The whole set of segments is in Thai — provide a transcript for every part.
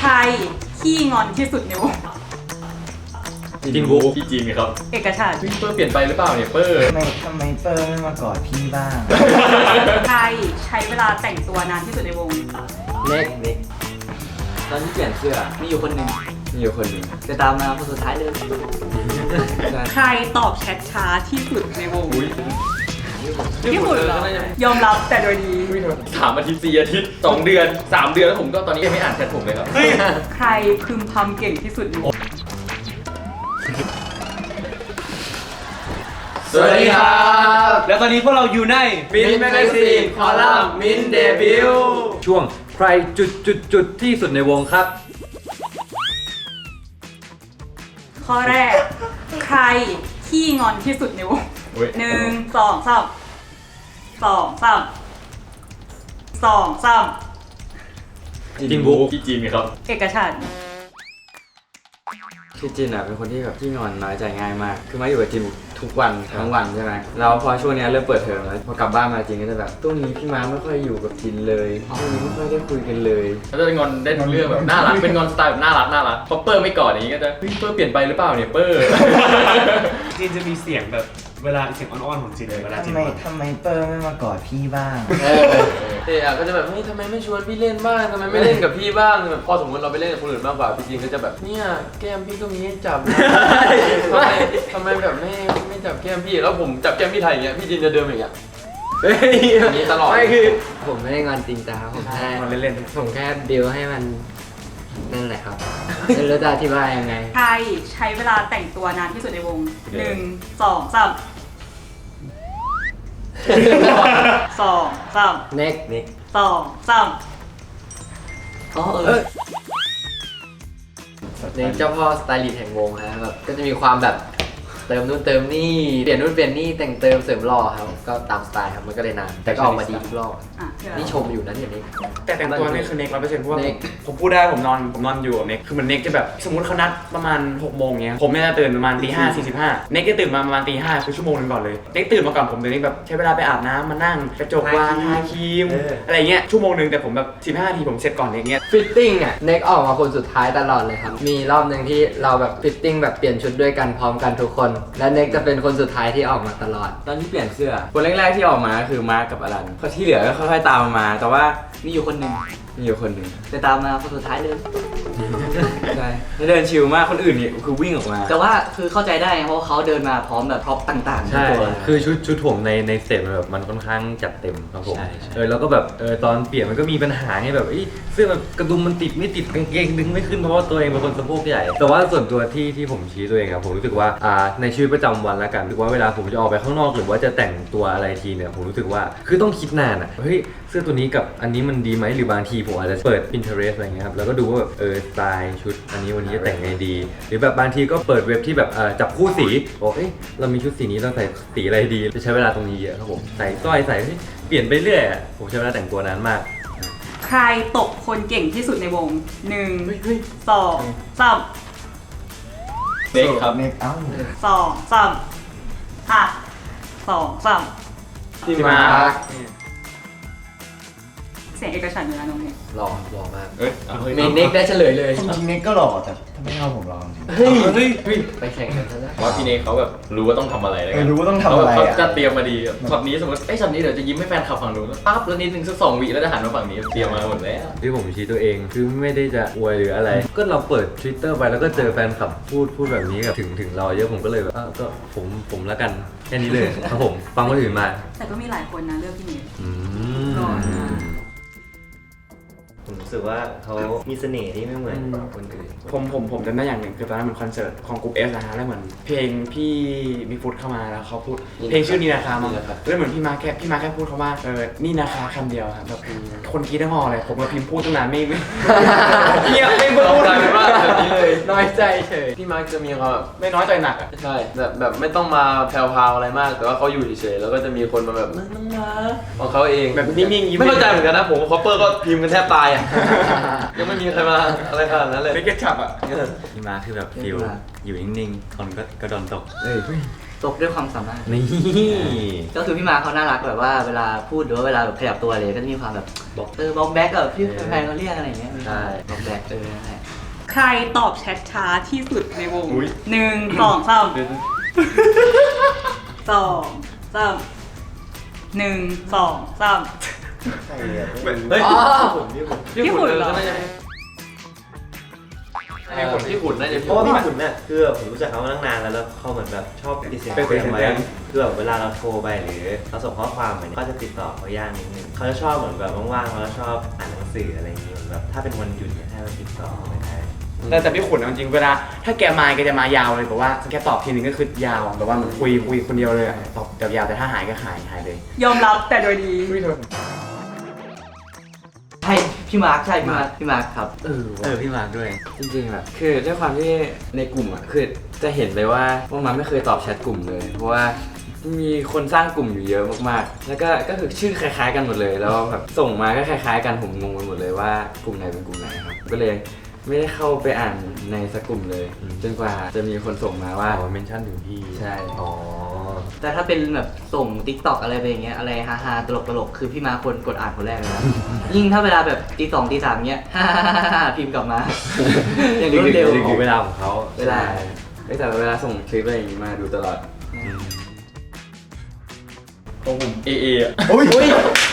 ใครขี้งอนที่สุดในวงจินบุ๊กพี่จีนครับเอกชาติพี่เปอร์เปลี่ยนไปหรือเปล่าเนี่ยเปอร์ทำไมทำไมเปอร์ไม่มากอดพี่บ้าง ใครใช้เวลาแต่งตัวนานที่สุดในวงเน็กเน็กตอนที่เปลี่ยนเสื้อมีอยู่คนหนึ่งมีอยู่คนหนึ่งจะตามมาคนสุดท้ายเลยใช่ใครตอบแชทช้าที่สุดในวง อุ้ยที่สุดเหรอยอมรับแต่โดยดีสามอาทิตย์สี่อาทิตย์สองเดือนสามเดือนแล้วผมก็ตอนนี้ยังไม่อ่านแชทผมเลยครับใครพึมพำเก่งที่สุดในวงสวัสดีครับ แล้วตอนนี้พวกเราอยู่ในมินแมกซีนคอลัมน์มินเดบิวช่วงใครจุดจุดจุดที่สุดในวงครับ ข้อแรก ใครขี้งอนที่สุดในวงหนึ่งสองสาม สองสามสองสามจินบุ๊กพี่จีนครับ เอกชาติคือจินอะเป็นคนที่แบบที่งอนน้อยใจง่ายมาก คือมาอยู่กับจินทุกวันทั้งวันใช่ไหมแล้วพอช่วงเนี้ยเริ่มเปิดเทอมแล้วพอกลับบ้านมาจินก็จะแบบช่วงนี้พี่มาไม่ค่อยอยู่กับจินเลยช่วงนี้ไม่ค่อยได้คุยกันเลยแล้วจะงอนได้ทุกเรื่องแบบน่ารัก เป็นงอนสไตล์แบบน่ารักน่ารักพอเปอร์ไม่กอดอย่างนี้ก็จะเฮ้ยเปอร์เปลี่ยนไปหรือเปล่าเนี่ยเปอร์ จีนจะมีเสียงแบบ เวลาเสียงอ่อนๆของจีนเลยเวลาจีทำนไมอ่อนทำไมเปอร์ไม่มากอดพี่บ้าง เออเออก็จะแบบเฮ้ยทำไมไม่ชวนพี่เล่นบ้างทำไมไม่เล่นกับพี่บ้างแบบพอสมมติเราไปเล่นกับคนอื่นมากกว่าพี่จินก็จะแบบเนี่ยแก้มพี่ก็มีให้จับนะทำไมทำไมแบบไม่ไม่จับแก้มพี่แล้วผมจับแก้มพี่ไทยอย่างเงี้ยพี่จินจะเดินอย่างเงี้ยอย่างนี้ตลอดไม่คือผมไม่ได้งอนจริงจังครับผมแค่ๆมันเล่นผมแค่บิวให้มันนั่นแหละครับไม่รู้จะอธิบายยังไง ใครใช้เวลาแต่งตัวนานที่สุดในวงหนึ่งสองสาม สองสามเน็กเน็กสองสามอ๋อเออ เน็กเจ้าพ่อสไตลิสต์แห่งวงนะแบบก็จะมีความแบบ เติมนู่นเติมนี่เปลี่ยนนู่นเปลี่ยนนี่แต่งเติมเสริมหล่อครับก็ตามสไตล์ครับมันก็เลยนานแต่ก็ออกมาดีทุกรอบอะเดี๋ยวนี่ชมอยู่นะเนี่ยเน็กแต่แต่งตัวนี่คือเน็กร้อยเปอร์เซ็นต์เพราะว่าเน็กผมพูดได้ผมนอนผมนอนอยู่กับเน็กคือเหมันเน็กจะแบบสมมติเขานัดประมาณ6กโมงเงี้ยผมเนี่ยจะตื่นประมาณตีห้าสี่สิบห้าเน็กจะตื่นมาประมาณตีห้าคือชั่วโมงหนึงก่อนเลยเน็กตื่นมาก่อนผมเดี๋ยวนี้แบบใช้เวลาไปอาบน้ำมานั่งกระจกวางทาครีมอะไรเงี้ยชั่วโมงหนึงแต่ผมแบบสิบห้าทีผมเสร็จก่อนเน็กเงี้ยฟิตติ้งอะเน็กออกมาคนสุดท้ายตลอดเลยครับ มีรอบหนึ่งที่เราแบบฟิตติ้งแบบเปลี่ยนชุดด้วยกันพร้อมกันทุกคนและเน็กจะเป็นคนสุดท้ายที่ออกมาตลอด ตอนที่เปลี่ยนเสื้อ คนแรกๆที่ออกมาคือมาร์คกับอลันพอที่เหลือก็ค่อยๆตามมา แต่ว่ามีอยู่คนหนึ่งมีอยู่คนหนึ่งจะตามมาคนสุดท้ายเลย ใช่แล้วเดินชิลมากคนอื่นนี่คือวิ่งออกมา แต่ว่าคือเข้าใจได้เพราะว่าเขาเดินมาพร้อมแบบพร็อพต่างๆใช่ในตัว คือชุดชุดผมในในสเตจมันแบบมันค่อนข้างจัดเต็มครับผมใช่ใช่ เออแล้วก็แบบเออตอนเปลี่ยนมันก็มีปัญหาไงแบบเอ้ยเสื้อแบบกระดุมมันติดไม่ติดกางเกงดึงไม่ขึ้นเพราะว่าตัวเองเป็นคนสะโพกใหญ่ แต่ว่าส่วนตัวที่ที่ผมชี้ตัวเองอะผมรู้สึกว่าอ่าในชีวิตประจำวันแล้วกันรู้สึกว่าเวลาผมจะออกไปข้างนอก หรือว่าจะแต่งตัวอะไรทีเนี่ยผมรู้สึกว่าคือต้องคิดนานอะเฮ้ยเสื้อตัวนี้กับอันนี้มันดีไหมหรือบางทีผมอาจจะเปิด Pinterest อะไรเงี้ยครับแล้วก็ดูว่าแบบเออสไตล์ชุดอันนี้วันนี้จะแต่งไงดี หรือแบบบางทีก็เปิดเว็บที่แบบเอ่อจับคู่สีบอกเอ้ยเรามีชุดสีนี้เราใส่สีอะไรดีจะใช้เวลาตรงนี้เยอะครับผมใส่สร้อยใส่เฮ้ยเปลี่ยนไปเรื่อยอะผมใช้เวลาแต่งตัวนานมาก ใครตกคนเก่งที่สุดในวงหนึ่งสองสามเน็กครับเน็กเอ้าสองสามอะสองสามที่มาร์ค เสียงเอกฉันท์อยู่นะน้องเนี่ยหล่อหล่อมากเอ้ยเอาเฮ้ยเมนเน็กได้เฉลยเลยจริงๆเน็กก็หล่อแต่ทำไมเอาผมลองจริงเฮ้ยเฮ้ยเฮ้ยไปแข่งกันซะแล้วว่าพี่เนกเขาแบบรู้ว่าต้องทำอะไรแล้วเอกัอนรู้ว่าต้องทำอะไรเขาอะจะเตรียมมาดีแบบช็อตนี้สมมติไอ้ยช็อตนี้เดี๋ยวจะยิ้มให้แฟนคลับฝั่งนู้นปั๊บแล้วนิดนึงสักสองวิแล้วจะหันมาฝั่งนี้เตรียมมาหมดแล้ว ที่ผมชี้ตัวเองคือไม่ได้จะอวยหรืออะไร ก็เราเปิด Twitter ไปแล้วก็เจอแฟนคลับพูดพูดแบบนี้กับถึงถึงเราเยอะผมก็เลยแบบอะก็ผมผมละกันแค่นี้เลยครับผมฟังคนอื่นมาแต่ก็มีหลายคนนะเลือกพี่เมย์อืมก่อนนะ ผมรู้สึกว่าเขามีเสน่ห์ที่ไม่เหมือนคนอื่น ผมผมผมจำได้อย่างหนึ่งคือตอนนั้นมันคอนเสิร์ตของกลุ่มเอสนะฮะแล้วเหมือนเพลงพี่มีฟุตเข้ามาแล้วเขาพูดเพลงชื่อนี่นาคามาแล้วเหมือนพี่มาแค่พี่มาแค่พูดคำว่าเออนี่นาคาคำเดียวครับแบบคนกรีดทั้งหอเลยผมกับพิมพ์พูดตั้งนานไม่ไม่เงียบไม่พูเราดกลายเป็นว่าแบบนี้เลยน้อยใจเฉยพี่มาร์คจะมีความแบบไม่น้อยใจหนักอะใช่แบบแบบไม่ต้องมาแพรวๆอะไรมาก แต่ว่าเขาอยู่เฉยๆแล้วก็จะมีคนมาแบบนั่งนั่งมาของเขาเองแบบนิ่งๆยิ้มไม่เข้าใจเหมือนกันนะผมกับคอปเปอร์ก็พิมพ์กันแทบตายอะยังไม่มีใครมาอะไรขนาดนั้นเลยไม่เก็ตฉับอะพี่มาคือแบบฟิลอยู่นิ่งๆคนก็ก็โดนตก เอ้ยตกด้วยความสามารถ นี่ก็คือพี่มาร์คเขาน่ารักแบบว่าเวลาพูดหรือว่าเวลาแบบขยับตัวอะไรก็จะมีความแบบบอกเออบอกแบ็กแบบที่แฟนๆเขาเรียกอะไรอย่างเงี้ยใช่ บอกแบ็กเออนั่นแหละใครตอบแชทช้าที่สุดในวงหนึ่งสองสามสองสามหนึ่งสองสาม ใครอะเฮ้ยอ๋อผมที่ผมพี่ขุนเหรอน่าจะพี่ขุนที่ขุนน่าจะเพราะว่าพี่ขุนน่ะคือผมรู้จักเขามาตั้งนานแล้วแล้วเขาเหมือนแบบชอบติดเสียงเป็นเสียงไว้เป็นคือแบบเวลาเราโทรไปหรือเราส่งข้อความไปเนี่ยก็จะติดต่อเขายากนิดนึงเขาจะชอบเหมือนแบบว่างๆเขาจะชอบอ่านหนังสืออะไรอย่างเงี้ยเหมือนแบบถ้าเป็นวันหยุดเนี่ยให้เราติดต่อไม่ได้ แต่แต่พี่ขุนเอาจริงๆเวลา ถ้าแกมาแกจะมายาวเลยแบบว่าแกตอบทีนึงก็คือยาวแบบว่าเหมือนคุยคุยคนเดียวเลยอะตอบยาวๆแต่ถ้าหายก็หายหายเลย ยอมรับแต่โดยดีใช่ พี่มาร์คใช่พี่มาร์คพี่มาร์คครับ เออเออพี่มาร์คด้วย จริงๆแบบคือด้วยความที่ในกลุ่มอะคือจะเห็นเลยว่าว่ามันไม่เคยตอบแชทกลุ่มเลย เพราะว่ามีคนสร้างกลุ่มอยู่เยอะมากๆ แล้วก็ก็คือชื่อคล้ายๆกันหมดเลยแล้วแบบส่งมาก็คล้าย ๆ กันผมงงไปหมดเลยว่ากลุ่มไหนเป็นกลุ่มไหนครับก็เลยไม่ได้เข้าไปอ่านในสักกลุ่มเลยจนกว่าจะมีคนส่งมาว่า อ๋อเมนชั่นถึงพี่ใช่ อ๋อ แต่ถ้าเป็นแบบส่งทิกตอกอะไรไปอย่างเงี้ยอะไรฮาฮาตลกตลกๆคือพี่มาร์คคนกดอ่านคนแรกเลยนะยิ่งถ้าเวลาแบบตีสองตีสามเงี้ยฮ่าๆๆๆพิมพ์กลับมา อย่างรวดเร็วถึงเวลาของเขาเวลา ใช่แต่เวลาส่งคลิปอะไรอย่างงี้มาดูตลอด ของผม เอเออะเฮ้ยเฮ้ย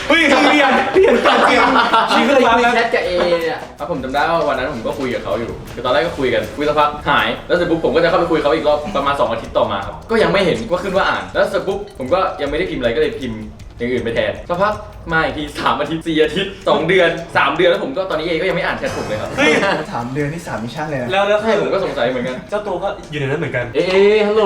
เปลี่ยนเปลี่ยนเปลี่ยนเปลี่ยนพี่เคยคุยแชทกับเอเนี่ยอะผมจำได้ว่าวันนั้นผมก็คุยกับเขาอยู่ คือตอนแรกก็คุยกัน คุยสักพักหาย แล้วเสร็จปุ๊บผมก็จะเข้าไปคุยเขาอีกรอบประมาณ2อาทิตย์ต่อมาครับ ก็ยังไม่เห็นว่าขึ้นว่าอ่าน แล้วเสร็จปุ๊บผมก็ยังไม่ได้พิมพ์อะไรก็เลยพิมพ์ อย่างอื่นไปแทนสักพักมาอีกทีสามอาทิตย์สี่อาทิตย์สองเดือนสามเดือนแล้วผมก็ตอนนี้เอก็ยังไม่อ่านแชทผมเลยครับสามเดือนที่สามมิชชั่นเลยนะแล้วแล้วใช่ผมก็สงสัยเหมือนกัน เจ้าตัวก็อยู่ในนั้นเหมือนกัน เอฮัลโหล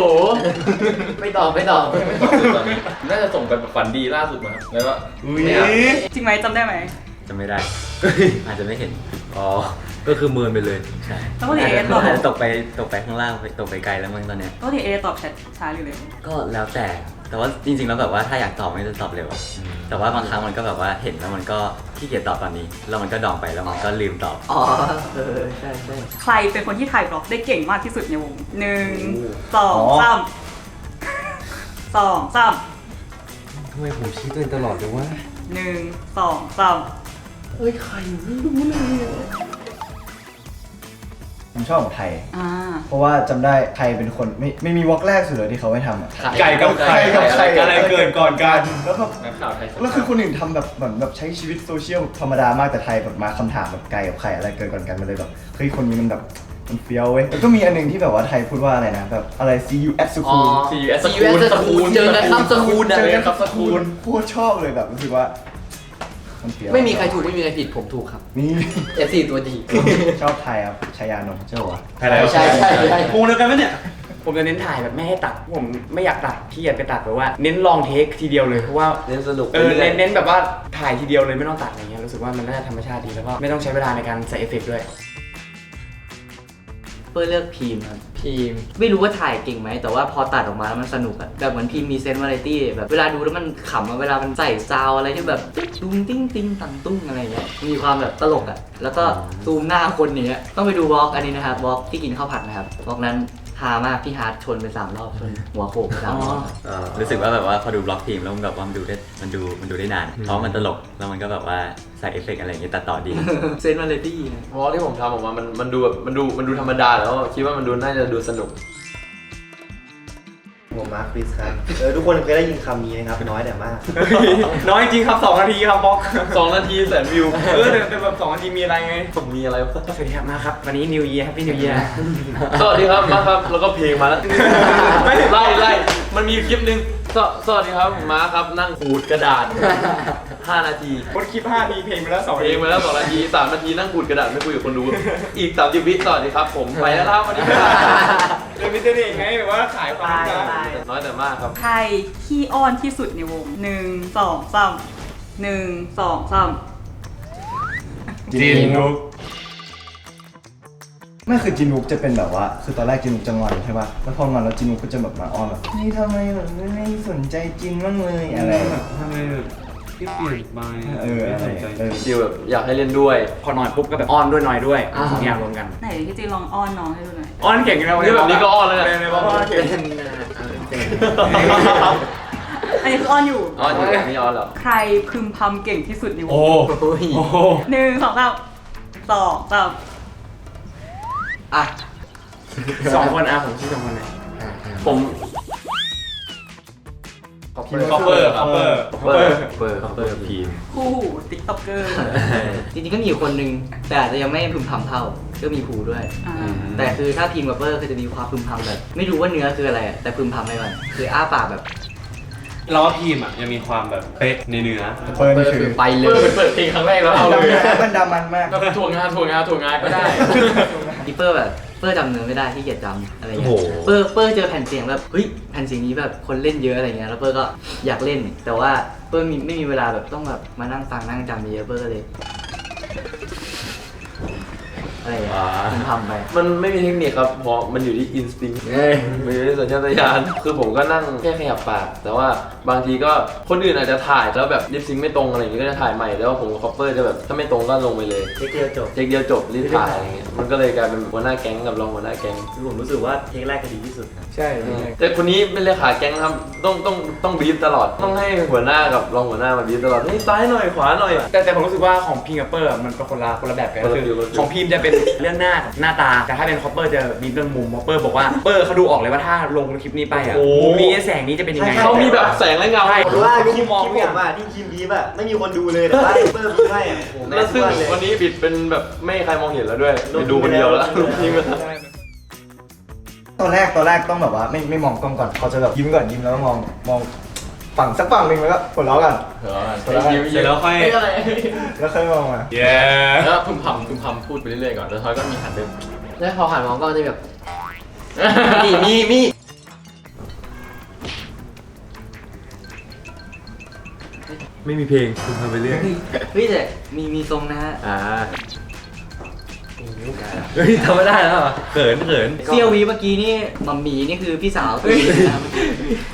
ไม่ตอบไม่ตอบไม่ตอบเลยตอนนี้น่าจะส่งไปแบบฝันดีล่าสุดมาครับแล้วก็ไม่อ่านจริงไหมจำได้ไหมจะไม่ได้ อาจจะไม่เห็น อ๋อ ก็คือเมินไปเลย ใช่แล้วปกติเอตอบาจจะตกไปตกไปข้างล่างไปตกไปไกลแล้วมั้งตอนเนี้ยปกติเอตอบแชทช้าหรือเร็วก็แล้วแต่ แต่ว่าจริงๆแล้วแบบว่าถ้าอยากตอบมันก็จะตอบเร็วแต่ว่าบางครั้งมันก็แบบว่าเห็นแล้วมันก็ขี้เกียจตอบตอนนี้ แล้วมันก็ดองไปแล้วมันก็ลืมตอบ อ๋อเออใช่ใช่ใครเป็นคนที่ถ่ายบล็อกได้เก่งมากที่สุดในวงหนึ่งสองสามสองสามทำไมผมชี้ตัวเองตลอดเลยว่าหนึ่งสองสาม ผมชอบของไทย อ่า เพราะว่าจำได้ไทยเป็นคนไม่ไม่มีวอล์กแรกสุดเลยที่เขาไม่ทำอะ ไก่กับไข่ไก่กับไข่อะไรเกิดก่อนกัน แล้วแบบนักข่าวไทยแล้วคือคนอื่นทำแบบเหมือนแบบใช้ชีวิตโซเชียลธรรมดามากแต่ไทยแบบมาคำถามแบบไก่กับไข่อะไรเกิดก่อนกันมันเลยแบบเฮ้ยคนนี้มันแบบมันเฟี้ยวเว้ยแล้วก็มีอันหนึงที่แบบว่าไทยพูดว่าอะไรนะแบบอะไร see you at อ๋อ school ซีเอส See you at school เจอกันครับสกูลนะ เจอกันครับสกูลโคตรชอบเลยแบบรู้สึกว่า มันเฟี้ยวไม่มีใครถูกไม่มีใครผิดผมถูกครับนี่ เอฟซีตัวจริงชอบไทยครับชายานนท์เจ้าวะใช่แล้วใช่ใช่ใช่ วงเดียวกันไหมเนี่ย ผมจะเน้นถ่ายแบบไม่ให้ตัด ผมไม่อยากตัดพี่อยากไปตัดแบบว่าเน้นลองเทคทีเดียวเลยเพราะว่าเล่นสนุกเออเน้นเน้นแบบว่าถ่ายทีเดียวเลยไม่ต้องตัดอะไรเงี้ยรู้สึกว่ามันน่าจะธรรมชาติดีแล้วก็ไม่ต้องใช้เวลาในการใส่เอฟเฟกต์ด้วย เพื่อเลือกพิมพ์ครับ พีม ไม่รู้ว่าถ่ายเก่งไหม แต่ว่าพอตัดออกมาแล้วมันสนุกอะแบบเหมือนพิมพ์มีเซนต์วาไรตี้แบบเวลาดูแล้วมันขำอะเวลามันใส่ซาวอะไรที่แบบติ๊กตุ้งติ้งติ้งตังตุ้งอะไรเงี้ยมีความแบบตลกอะแล้วก็ซูมหน้าคนอย่างเงี้ยต้องไปดูวอล์กอันนี้นะครับวอล์กที่กินข้าวผัดนะครับวอล์กนั้น ฮามากพี่ฮาร์ดชนไปสามรอบชนหัวโขกไปสามรอบรู้สึกว่าแบบว่าพอดูบล็อกทีมแล้วมันแบบว่ามันดูได้มันดูมันดูได้นาน เพราะมันตลกแล้วมันก็แบบว่าใส่เอฟเฟกต์อะไรอย่างเงี้ยตัดต่อดีเซนต์วาไรตี้นะวอลที่ผมทำออกมามันมันดูแบบมันดูมันดูธรรมดาแล้วคิดว่ามันดูน่าจะดูสนุก ผมมาร์คคริสครับเออทุกคนเคยได้ยินคำนี้นะครับน้อยแต่มาก น้อยจริงครับสองนาทีครับบล็อกสองนาทีแสนวิว เออแต่แต่แบบสองนาทีมีอะไรไง ผมมีอะไรวะสวัสดีครับมาครับ วันนี้ New Year Happy New Year สวัสดีครับมาครับ แล้วก็เพลงมาแล้ว ไล่ไล่มันมีคลิปหนึ่ง สวสวัสดีครับผมมาครับนั่งขูดกระดาษ 5 นาทีกดคลิป5ทีเพลงไปแล้ว2เพลงมาแล้ว2นาที3นาทีนั่งขูดกระดาษไม่คุยกับคนดูอีก30วิสวัสดีครับ ผมไปแล้วครับวันนี้เรื่องมิเตอร์เด็กไงแบบว่าขายความรักน้อยแต่มากครับ ใครขี้อ้อนที่สุดในวงหนึ่งสองสามหนึ่งสองสามจีนนุก ไม่คือจินุกจะเป็นแบบว่า คือตอนแรกจินุกจะงอนใช่ป่ะแล้วพองอนแล้วจินุกก็จะแบบมาอ้อนแบบนี่ทำไมแบบไม่ไม่สนใจจินบ้างเลยอะไรแบบทำไมแบบพี่เปลี่ยนไปเอออะไรเออจิวแบบอยากให้เล่นด้วย พอหน่อยปุ๊บก็แบบอ้อนด้วยหน่อยด้วยสองอย่างรวมกันไหนพี่จีลองอ้อนน้องให้ดูหน่อยอ้อนเก่งอยู่นะนี่แบบนี้ก็อ้อนแล้วเนี่ยในบล็อกอ้อนเก่งเป็นอันนี้คือออนอยู่อ๋ออยู่ไม่ย้อนหรอใครพึมพำเก่งที่สุดในวโอ้งโอ้ยโอ้โหหนึ่งสองสามสองสาม อะสองคนอะผมชื่อสองคนเลยผมคอปเปอร์คอปเปอร์เปิดเปิดเปิดพีมคู่หูติ๊กต็อกเกอร์จริงๆก็มีอยู่คนหนึงแต่อาจจะยังไม่พึมพำเท่าก็มีภูด้วย แต่คือถ้าพิมพ์กับเปอร์คือจะมีความพึมพำแบบไม่รู้ว่าเนื้อคืออะไรอะแต่พึมพำไปก่อนคืออ้าปากแบบเราว่าพีมอะยังมีความแบบเป๊ะในเนื้อเปิดเปอนี่ร์คืคืออไปเลเปิดยเปิดเพลงครั้งแรกแล้วเอาเลยมันดำมันมากก็ถ่วงงานถ่วงงานถ่วงงานก็ได้ อีเปอร์แบบเปอร์จำเนื้อไม่ได้ที่เกียจจำอะไรโอ้เงี้โหยเปอร์เปอร์เจอแผ่นเสียงแบบเฮ้ยแผ่นเสียงนี้แบบคนเล่นเยอะอะไรเงี้ยแล้วเปอร์ก็อยากเล่น แต่ว่าเปอร์มีไม่มีเวลาแบบต้องแบบมานั่งฟังนั่งจำเยอะเปอร์ก็เลย อะไรอย่างเงี้ยพึมพำไป มันไม่มีเทคนิคครับเพราะมันอยู่ที่อินสติ้งมันอยู่ที่สัญชาตญาณคือผมก็นั่งแค่ขยับปาก แต่ว่าบางทีก็คนอื่นอาจจะถ่ายแล้วแบบลิปซิงค์ไม่ตรงอะไรอย่างงี้ก็จะถ่ายใหม่แล้วผมกับคอปเปอร์จะแบบถ้าไม่ตรงก็ลงไปเลยเทคเดียวจบ เทคเดียวจบรีบถ่ายอะไรเงี้ยมันก็เลยกลายเป็นหัวหน้าแก๊งกับรองหัวหน้าแก๊งคือผมรู้สึกว่าเทคแรกก็ดีที่สุดครับใช่แต่คนนี้เป็นเลขาแก๊งครับต้องต้องต้องบีบตลอดต้องให้หัวหน้ากับรองหัวหน้ามาบีบตลอดนี่ซ้ายหน่อยขวาหน่อยแต่แต่ผมรู้สึกว่าของพิงกับเปอร์มันเป็นคนละคนละแบบกันคนละคือฟิลคนละฟิลของพิมจะเป็นเรื่องหน้ากับหน้าตาแต่ถ้าเป็นคอปเปอร์จะมีเรื่องมุมคอปเปอร์บอกว่าเปอร์เขาดูออกเลยว่าถ้าลงคลิปนี้ไปอะโอ้มุมนี้แสงนี้จะเป็นยังไง เขามีแบบแสงและเงา ใช่ผมว่าที่ที่มองที่เนี่ผยมอะที่ทีมบีบอะไม่มีคนดูเลยแต่ว่าเปิร์บีบให้อะโอ้โหแม่แล้วงซึ่งเลยวันนี้บิดเป็นแบบไม่ให้ใครมองเห็นแล้วด้วยไปดูคนเดียวแล้วทิ้งไปแล้วตอนแรกตอนแรกต้องแบบว่าไม่ไม่มองกล้องก่อนเขาจะแบบยิ้มก่อนยิ้มแล้วก็มองมอง ฝั่งสักฝั่งหนึ่งแล้วก็หัวเราะกันเออเสร็จแล้วค่อยแล้วค่อยมองมา เย้แล้วพึมพำพึมพำพูดไปเรื่อยๆก่อน แล้วทอยก็มีหันไปแล้วพอหันมองก็จะแบบ มีมีมีไม่มีเพลงคุณทำไปเรื่อย เฮ้ยแต่มีมีทรงนะฮะ อ่า เฮ้ยทำไม่ได้แล้วเหรอเขินเขินเซียววีเมื่อกี้นี่มัมมี่นี่คือพี่สาวตัวจริงนะครับ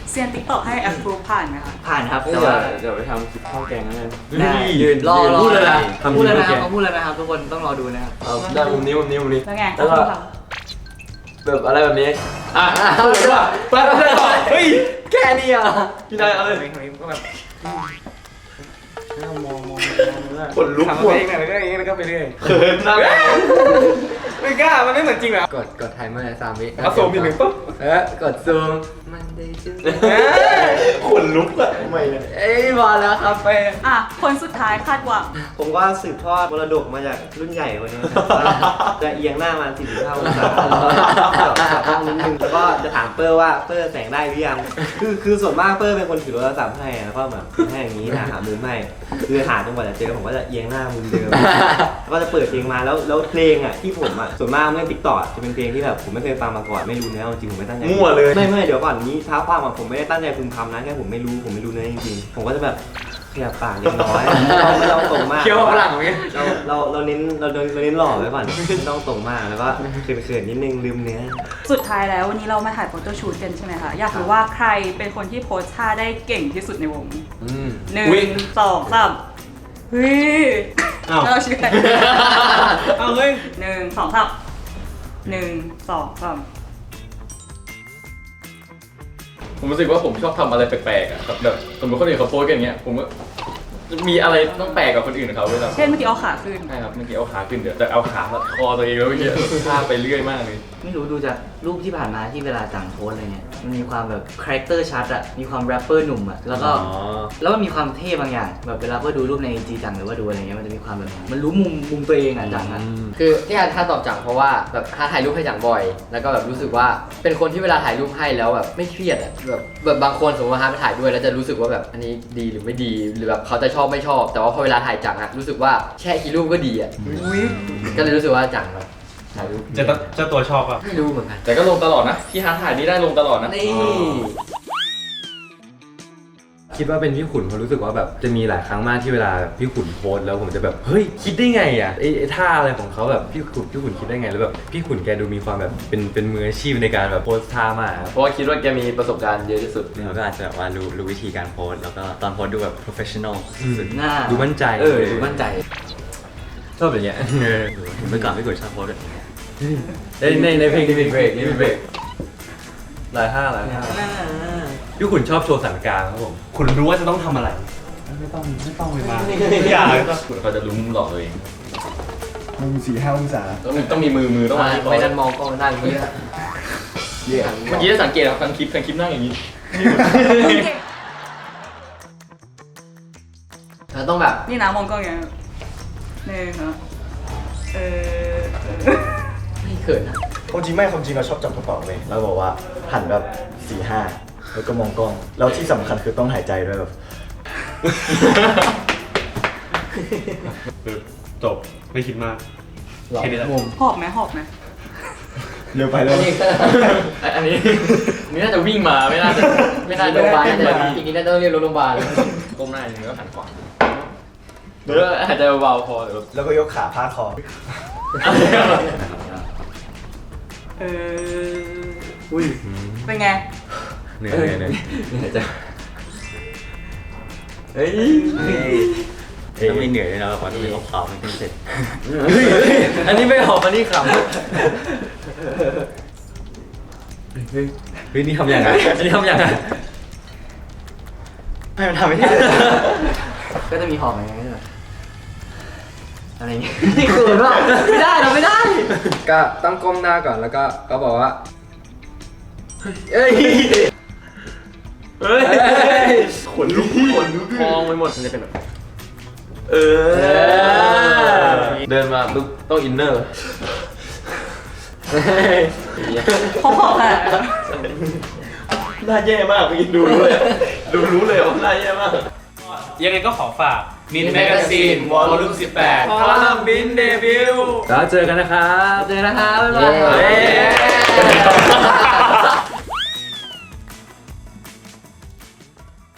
เซียนติ๊กต็อกให้แอปพรูผ่านไหมคะ ผ่านครับแต่แต่ว่าว่าเดี๋ยวไปทำคลิปข้าวแกงแล้วกันได้ยืนรอรอพูดเลยนะพูดเลยนะคทำรับคลิปเขาพูดเลยนะครับทุกคนต้องรอดูนะครับเอาได้มุมนี้มุมนี้มุมนี้แล้วไงแล้วก็ก็คือแบบแบบอะไรแบบนี้ อะเอาเลยว่ะไปไปไปต่อเฮ้ยแค่นี้อะพี่นายเอาเลยก็แบบ ขนลุกทำหมไปดเองแล้วก็อย่างเงี้ยแล้วก็ไปเรื่อยเขินนะไม่กล้ามันไม่เหมือนจริงเหรอกดกดไทเมอร์สามวิเอาซูมนิดหนึ่งปุ๊บ เออกดซูมมันได้ชื่อขนลุกอะทำไมเนี่ยเอ้ยมาแล้วครับไปอะ คนสุดท้ายคาดหวังผมก็สืบทอดมรดกมาจากรุ่นใหญ่คนนี้นะครับว่าจะเอียงหน้ามาสี่สิบเท่าองศาข้างนิดนึงแล้วก็จะถามเปอร์ว่าเปอร์แสงได้หรือยังคือคือส่วนมากเปอร์เป็นคนถือโทรศัพท์ให้แล้วก็แบบให้อย่างนี้นะหามุมให้คือหาจนกว่าจะเจอผมก็จะเอียงหน้ามุมเดิมแล้วก็จะเปิดเพลงมาแล้วแล้วเพลงอะที่ผมอะส่วนมากเล่นติ๊กต็อกจะเป็นเพลงที่แบบผมไม่เคยฟังมาก่อนไม่รู้เนื้อเอาจริงผมไม่ตั้งใจมั่วเลยไม่ไม่เดี๋ยวก่อนนี้ท้าความอะผมไม่ได้ตั้งใจพึมพำนะแค่ผมไม่รู้ผมไม่รู้เนื้อจริงๆผมก็จะแบบขยับปากเล็กน้อยเราไม่ต้องตรงมากเคี้ยวฝรั่งอย่างเงี้ย เราเราเราเน้นเราเราเราเน้นหล่อไว้ก่อนไม่ต้องตรงมากแล้วก็เขินๆนิดนึงลืมเนื้อ สุดท้ายแล้ววันนี้เรามาถ่ายโฟโต้ชูตกันใช่ไหมคะอยากรู้ว่าใครเป็นคนที่โพสท่าได้เก่งที่สุดในวงอืมหนึ่งอุ๊ย สองสามเฮ้ยอ้าว เราชื่ออะไรเอาเฮ้ยหนึ่งสองสามหนึ่งสองสาม ผมรู้สึกว่าผมชอบทำอะไรแปลกๆอะแบบแบบสมมติคนอื่นเขาโพสกันอย่างเงี้ยผมก็มีอะไรต้องแปลกกับคนอื่นเขาด้วยซ้ำ เช่นเมื่อกี้เอาขาขึ้น ใช่ครับเมื่อกี้เอาขาขึ้นเดี๋ยวแต่เอาขามาคอตัวเองแล้วเมื่อกี้ ท่าไปเรื่อยมากเลย ไม่รู้ดูจากรูปที่ผ่านมาที่เวลาจังโพสอะไรเนี่ยมันมีความแบบคาแรคเตอร์ชัดอะมีความแรปเปอร์หนุ่มอะแล้วก็อ๋อ แล้วมันมีความเท่บางอย่าง แบบเวลาเพื่อดูรูปในจีจังหรือว่าดูอะไรเงี้ยมันจะมีความแบบมันรู้มุมมุมตัวเองอะจังอะ คือที่อาถ้าตอบจังเพราะว่าแบบถ้าถ่ายรูปให้จังบ่อย แล้วก็แบบรู้สึกว่าเป็นคนที่เวลาถ่ายรูปให้แล้วแบบไม่เครียดอะแบบแบบบางคนสมมติว่าฮาไปถ่ายด้วยแล้วจะรู้สึกว่าแบบอันนี้ดีหรือไม่ดีหรือแบบเขาจะชอบไม่ชอบ แต่ว่าพอเวลาถ่ายจังอะรู้สึกว่าแค่กี่รูปก็ดีอะก็เลยรู้สึกว่าจังแบบ ถ่ายรูปเจ้าเจ้าตัวชอบอะไม่รู้เหมือนกัน แต่ก็ลงตลอดนะที่ฮาร์ดถ่ายนี่ได้ลงตลอดนะนี่คิดว่าเป็นพี่ขุนเพราะรู้สึกว่าแบบจะมีหลายครั้งมากที่เวลาแบบพี่ขุนโพสต์แล้วผมจะแบบเฮ้ยคิดได้ไงอะไอ้ไอ้ท่าอะไรของเขาแบบพี่ขุนพี่ขุนคิดได้ไงแล้วแบบพี่ขุนแกดูมีความแบบเป็นเป็นมืออาชีพในการแบบโพสท่ามากครับเพราะว่าคิดว่าแกมีประสบการณ์เยอะที่สุด เราก็อาจจะแบบว่ารู้รู้วิธีการโพสต์แล้วก็ตอนโพสต์ดูแบบ professional สุดหน้าดูมั่นใจเออดูมั่นใจ ชอบแบบเนี้ยเออๆเมื่อก่อนพี่กุยชอบโพสต์แบบนี้ ในในในเพลงนี้มีเบรกนี่มีเบรกหลายห้าหลายห้าพี่ขุนชอบโชว์สันกลางครับผมคุณรู้ว่าจะต้องทำอะไร ไม่ต้องไม่ต้องเลยมาอย่าเขาจะรู้มุมหลอกตัวเองมุมสี่ห้าองศาต้องมีต้องมีมือมือต้องมาที่คอไม่นั่นมองกล้องนั่งอย่างนี้นะเย่เมื่อกี้ได้สังเกตครับทางคลิปทางคลิปนั่งอย่างนี้เราต้องแบบนี่นะมองกล้องอย่างนี้หนึ่งเนาะเออไม่เขินนะความจริงไม่ความจริงเราชอบจับกระเป๋าเลยแล้วบอกว่าหันแบบสี่ห้าแล้วก็มองกล้อง แล้วที่สำคัญคือต้องหายใจด้วยแบบจบไม่คิดมาก หลอกแค่นี้แหละ มุมหอบไหมหอบไหมเร็วไปแล้อัวนนี้ก็อันนี้นี่น่าจะวิ่งมาไม่น่าจะไม่น่าโรงพยาบาลน่าจะอีกนิดน่าจะต้องเรียกรถโรงพยาบาลก้มหน้าอย่างนี้แล้วหันขวาเออหายใจเบาๆพอเดี๋ยว แล้วก็ยกขาพาดคอ เออ อุ้ยเป็นไง เหนื่อยเหนื่อยเหนื่อยเหนื่อยจังเฮ้ยถ้าไม่เหนื่อยเลยนะขอต้องเป็นขาวๆมันเป็นเสร็จอันนี้ไม่หอบอันนี้ขำเฮ้ยนี่ทำยังไงอันนี้ทำยังไงให้มันทำไม่ได้ก็จะมีหอบอะไรอย่างเงี้ยด้วย อะไรอย่างเงี้ยนี่เขินว่ะไม่ได้เราไม่ได้ ก็ต้องก้มหน้าก่อนแล้วก็ก็บอกว่าเอ้ยเฮ้ยขนลุกขนลุกพองไปหมดมันจะเป็นแบบเออ เดินมาปุ๊บต้องอินเนอร์เขาหอบขนาดนั้นหน้าแย่มากเมื่อกี้ดูรู้เลยดูรู้เลยว่าหน้าแย่มาก ยังไงก็ขอฝาก มิน Min แมกซีน Magazine วอลลุ่ม18พลังบินเดบิวต์ แล้วเจอกันนะครับ เจอนะครับบ๊ายบาย เย้